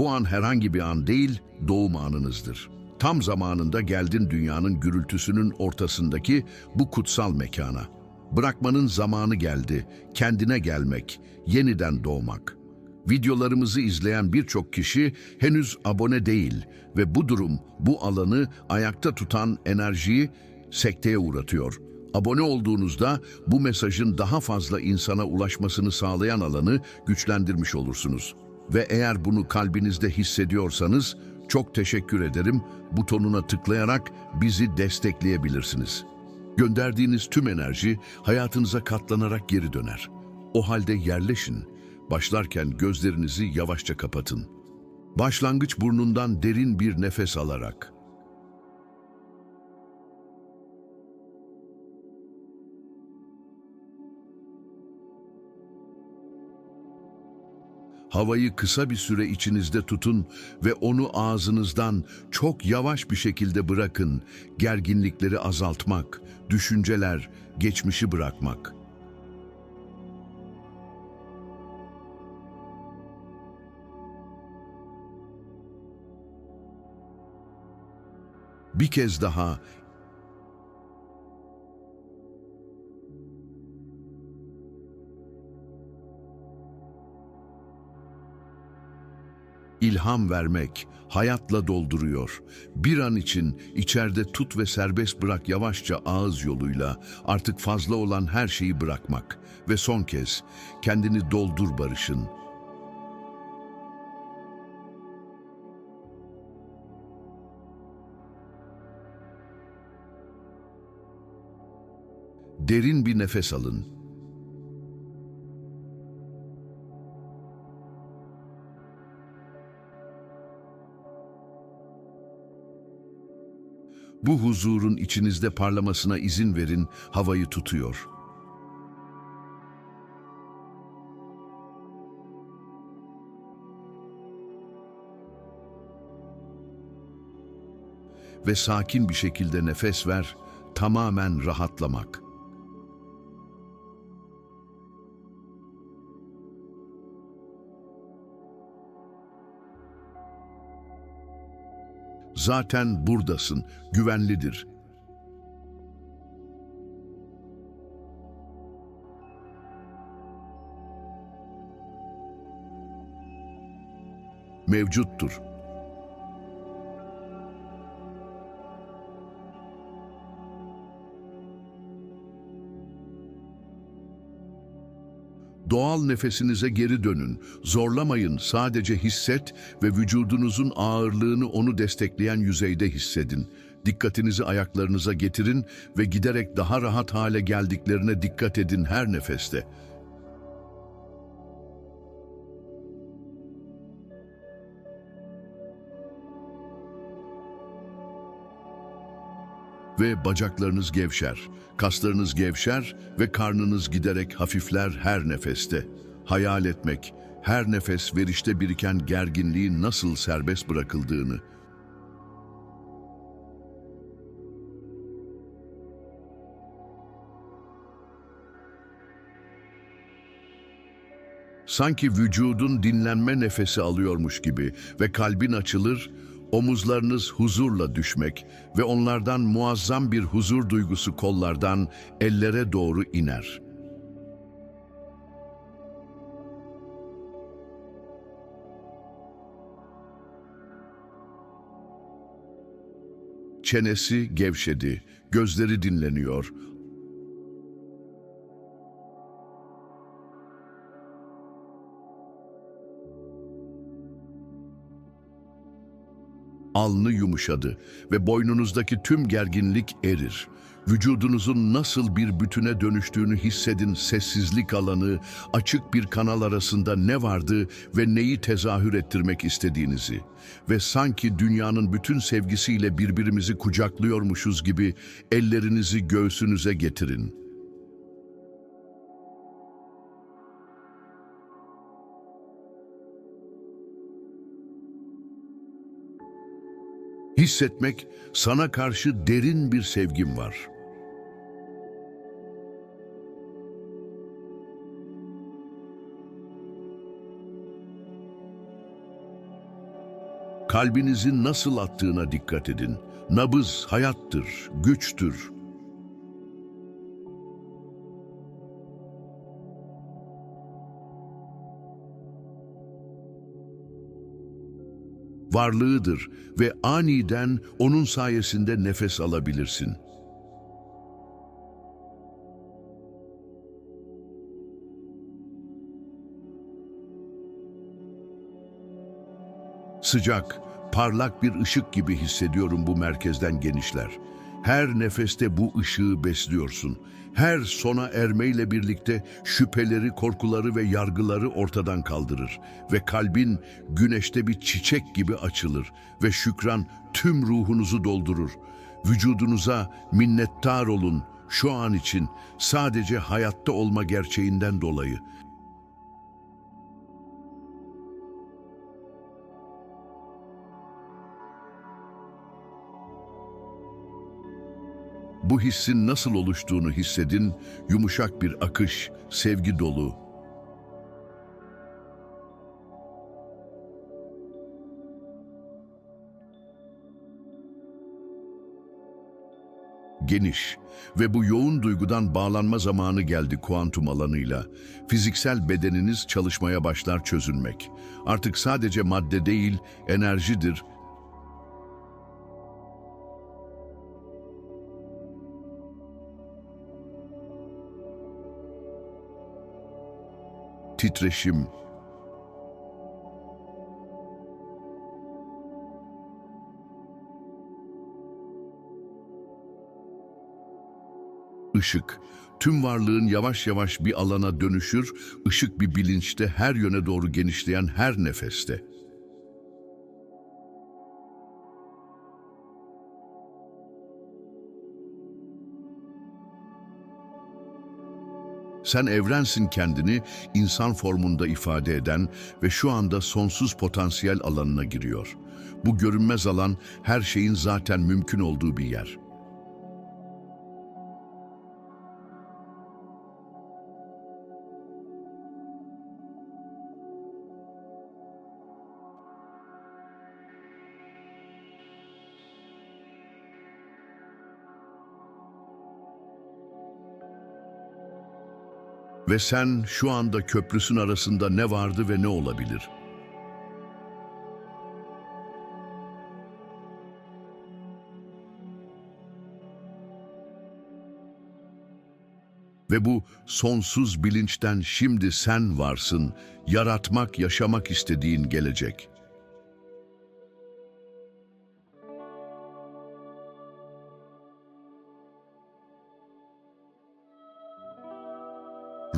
Bu an herhangi bir an değil, doğum anınızdır. Tam zamanında geldin dünyanın gürültüsünün ortasındaki bu kutsal mekana. Bırakmanın zamanı geldi, kendine gelmek, yeniden doğmak. Videolarımızı izleyen birçok kişi henüz abone değil ve bu durum bu alanı ayakta tutan enerjiyi sekteye uğratıyor. Abone olduğunuzda bu mesajın daha fazla insana ulaşmasını sağlayan alanı güçlendirmiş olursunuz. Ve eğer bunu kalbinizde hissediyorsanız çok teşekkür ederim butonuna tıklayarak bizi destekleyebilirsiniz. Gönderdiğiniz tüm enerji hayatınıza katlanarak geri döner. O halde yerleşin. Başlarken gözlerinizi yavaşça kapatın. Başlangıç burnundan derin bir nefes alarak. Havayı kısa bir süre içinizde tutun ve onu ağzınızdan çok yavaş bir şekilde bırakın. Gerginlikleri azaltmak, düşünceler, geçmişi bırakmak. Bir kez daha ilham vermek, hayatla dolduruyor. Bir an için içeride tut ve serbest bırak yavaşça ağız yoluyla artık fazla olan her şeyi bırakmak. Ve son kez kendini doldur barışın. Derin bir nefes alın. Bu huzurun içinizde parlamasına izin verin, havayı tutuyor. Ve sakin bir şekilde nefes ver, tamamen rahatlamak. Zaten buradasın, güvenlidir. Mevcuttur. Doğal nefesinize geri dönün. Zorlamayın, sadece hisset ve vücudunuzun ağırlığını onu destekleyen yüzeyde hissedin. Dikkatinizi ayaklarınıza getirin ve giderek daha rahat hale geldiklerine dikkat edin her nefeste. Ve bacaklarınız gevşer, kaslarınız gevşer ve karnınız giderek hafifler her nefeste. Hayal etmek, her nefes verişte biriken gerginliğin nasıl serbest bırakıldığını, Sanki vücudun dinlenme nefesi alıyormuş gibi ve kalbin açılır, omuzlarınız huzurla düşmek ve onlardan muazzam bir huzur duygusu kollardan ellere doğru iner. Çenesi gevşedi, gözleri dinleniyor, alnı yumuşadı ve boynunuzdaki tüm gerginlik erir. Vücudunuzun nasıl bir bütüne dönüştüğünü hissedin sessizlik alanı, açık bir kanal arasında ne vardı ve neyi tezahür ettirmek istediğinizi. Ve sanki dünyanın bütün sevgisiyle birbirimizi kucaklıyormuşuz gibi ellerinizi göğsünüze getirin. Hissetmek, sana karşı derin bir sevgim var. Kalbinizin nasıl attığına dikkat edin. Nabız hayattır, güçtür. Varlığıdır ve aniden onun sayesinde nefes alabilirsin. Sıcak, parlak bir ışık gibi hissediyorum bu merkezden genişler. Her nefeste bu ışığı besliyorsun. Her sona ermeyle birlikte şüpheleri, korkuları ve yargıları ortadan kaldırır. Ve kalbin güneşte bir çiçek gibi açılır ve şükran tüm ruhunuzu doldurur. Vücudunuza minnettar olun şu an için sadece hayatta olma gerçeğinden dolayı. Bu hissin nasıl oluştuğunu hissedin, yumuşak bir akış, sevgi dolu. Geniş ve bu yoğun duygudan bağlanma zamanı geldi kuantum alanıyla. Fiziksel bedeniniz çalışmaya başlar çözülmek. Artık sadece madde değil, enerjidir, titreşim. Işık, tüm varlığın yavaş yavaş bir alana dönüşür, ışık bir bilinçte her yöne doğru genişleyen her nefeste. Sen evrensin kendini insan formunda ifade eden ve şu anda sonsuz potansiyel alanına giriyor. Bu görünmez alan her şeyin zaten mümkün olduğu bir yer. Ve sen şu anda köprüsün arasında ne vardı ve ne olabilir? Ve bu sonsuz bilinçten şimdi sen varsın, yaratmak, yaşamak istediğin gelecek.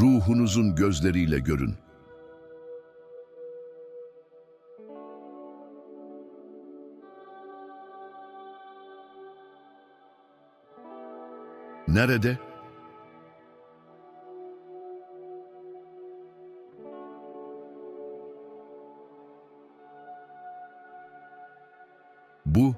Ruhunuzun gözleriyle görün. Nerede? Bu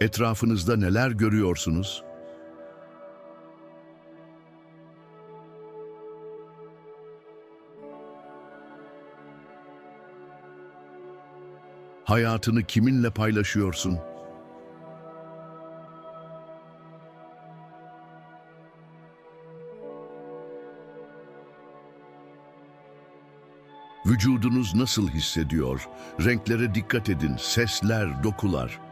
etrafınızda neler görüyorsunuz? Hayatını kiminle paylaşıyorsun? Vücudunuz nasıl hissediyor? Renklere dikkat edin, sesler, dokular.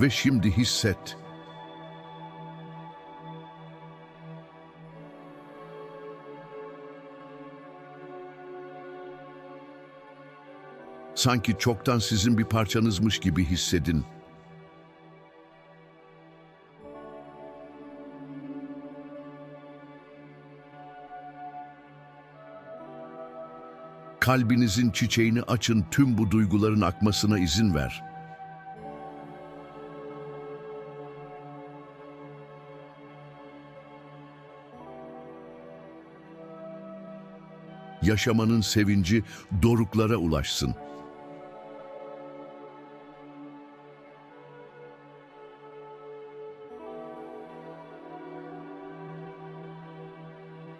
Ve şimdi hisset. Sanki çoktan sizin bir parçanızmış gibi hissedin. Kalbinizin çiçeğini açın, tüm bu duyguların akmasına izin ver. Yaşamanın sevinci doruklara ulaşsın.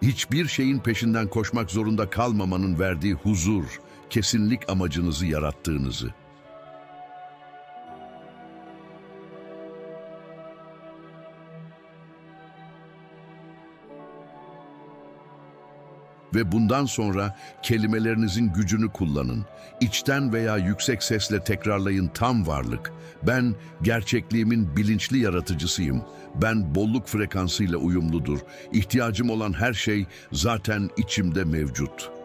Hiçbir şeyin peşinden koşmak zorunda kalmamanın verdiği huzur, kesinlik amacınızı yarattığınızı. Ve bundan sonra kelimelerinizin gücünü kullanın. İçten veya yüksek sesle tekrarlayın tam varlık. Ben gerçekliğimin bilinçli yaratıcısıyım. Ben bolluk frekansıyla uyumludur. İhtiyacım olan her şey zaten içimde mevcut.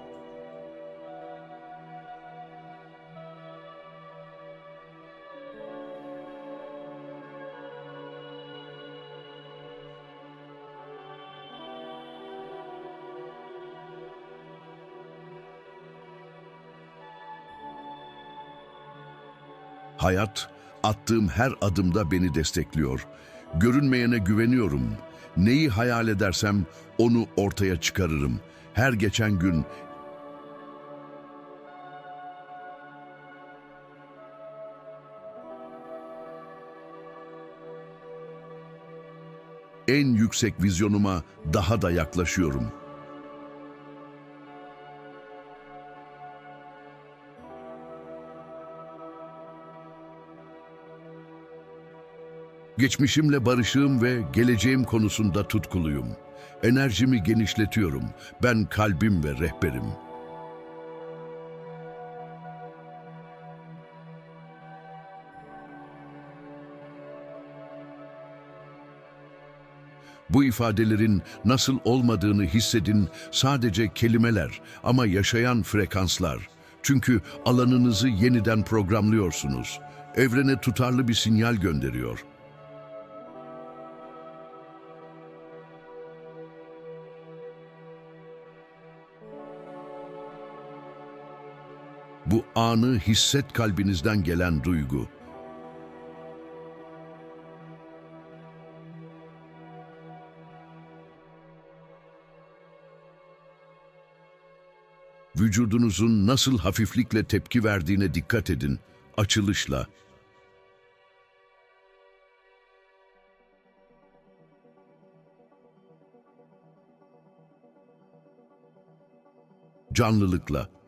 Hayat, attığım her adımda beni destekliyor. Görünmeyene güveniyorum. Neyi hayal edersem onu ortaya çıkarırım. Her geçen gün en yüksek vizyonuma daha da yaklaşıyorum. Geçmişimle barışığım ve geleceğim konusunda tutkuluyum. Enerjimi genişletiyorum. Ben kalbim ve rehberim. Bu ifadelerin nasıl olmadığını hissedin sadece kelimeler ama yaşayan frekanslar. Çünkü alanınızı yeniden programlıyorsunuz. Evrene tutarlı bir sinyal gönderiyor. Bu anı hisset kalbinizden gelen duygu. Vücudunuzun nasıl hafiflikle tepki verdiğine dikkat edin. Açılışla. Canlılıkla.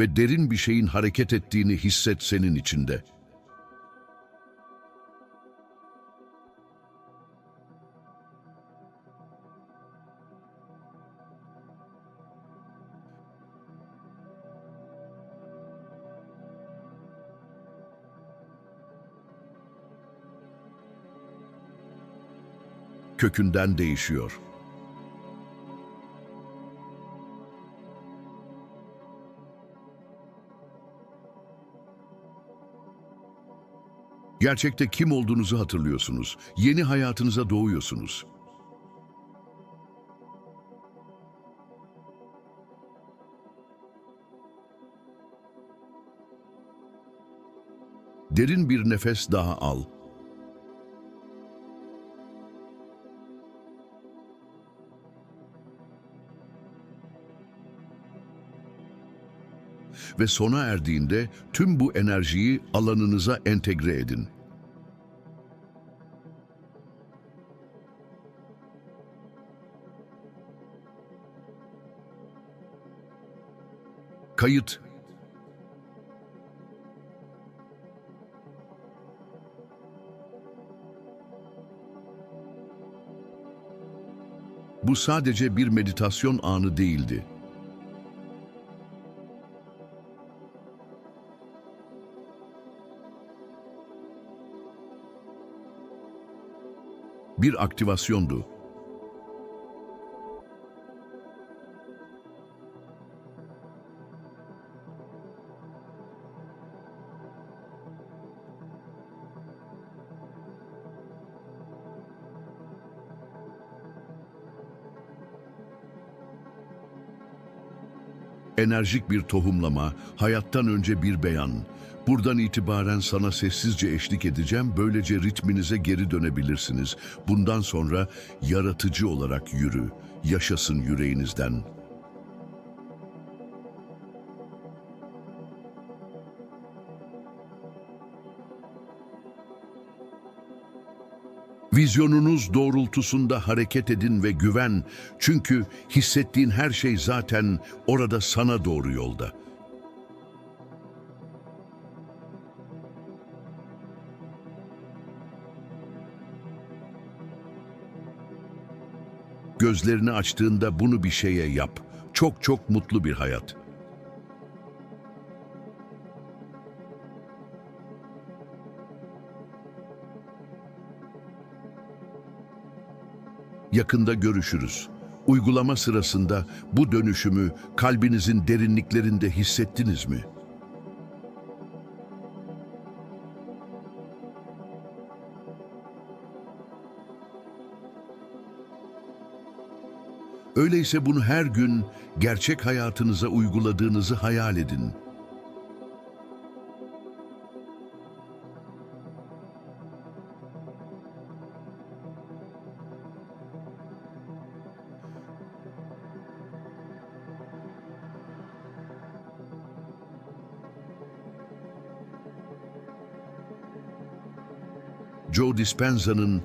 Ve derin bir şeyin hareket ettiğini hisset senin içinde. Kökünden değişiyor. Gerçekte kim olduğunuzu hatırlıyorsunuz. Yeni hayatınıza doğuyorsunuz. Derin bir nefes daha al. Ve sona erdiğinde tüm bu enerjiyi alanınıza entegre edin. Kayıt Bu sadece bir meditasyon anı değildi. Bir aktivasyondu. Enerjik bir tohumlama, hayattan önce bir beyan. Buradan itibaren sana sessizce eşlik edeceğim, böylece ritminize geri dönebilirsiniz. Bundan sonra yaratıcı olarak yürü, yaşasın yüreğinizden. Vizyonunuz doğrultusunda hareket edin ve güven. Çünkü hissettiğin her şey zaten orada sana doğru yolda. Gözlerini açtığında bunu bir şeye yap. Çok çok mutlu bir hayat. Yakında görüşürüz. Uygulama sırasında bu dönüşümü kalbinizin derinliklerinde hissettiniz mi? Öyleyse bunu her gün gerçek hayatınıza uyguladığınızı hayal edin. Joe Dispenza'nın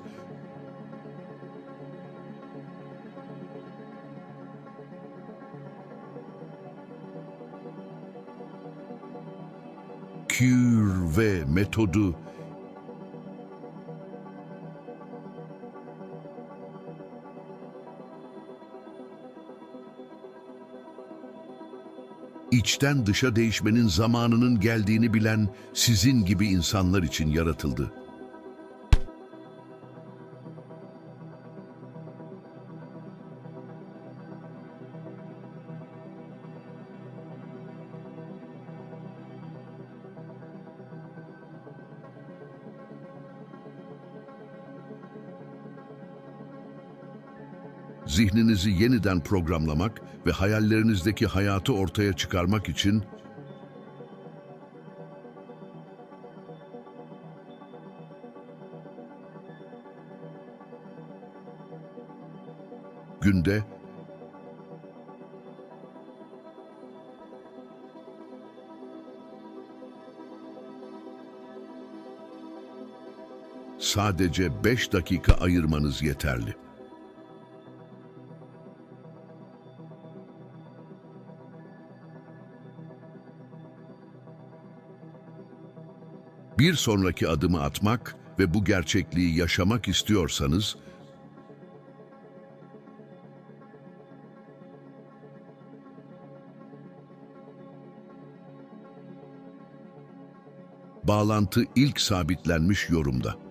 kür ve metodu içten dışa değişmenin zamanının geldiğini bilen sizin gibi insanlar için yaratıldı. Zihninizi yeniden programlamak ve hayallerinizdeki hayatı ortaya çıkarmak için günde sadece 5 dakika ayırmanız yeterli. Bir sonraki adımı atmak ve bu gerçekliği yaşamak istiyorsanız, bağlantı ilk sabitlenmiş yorumda.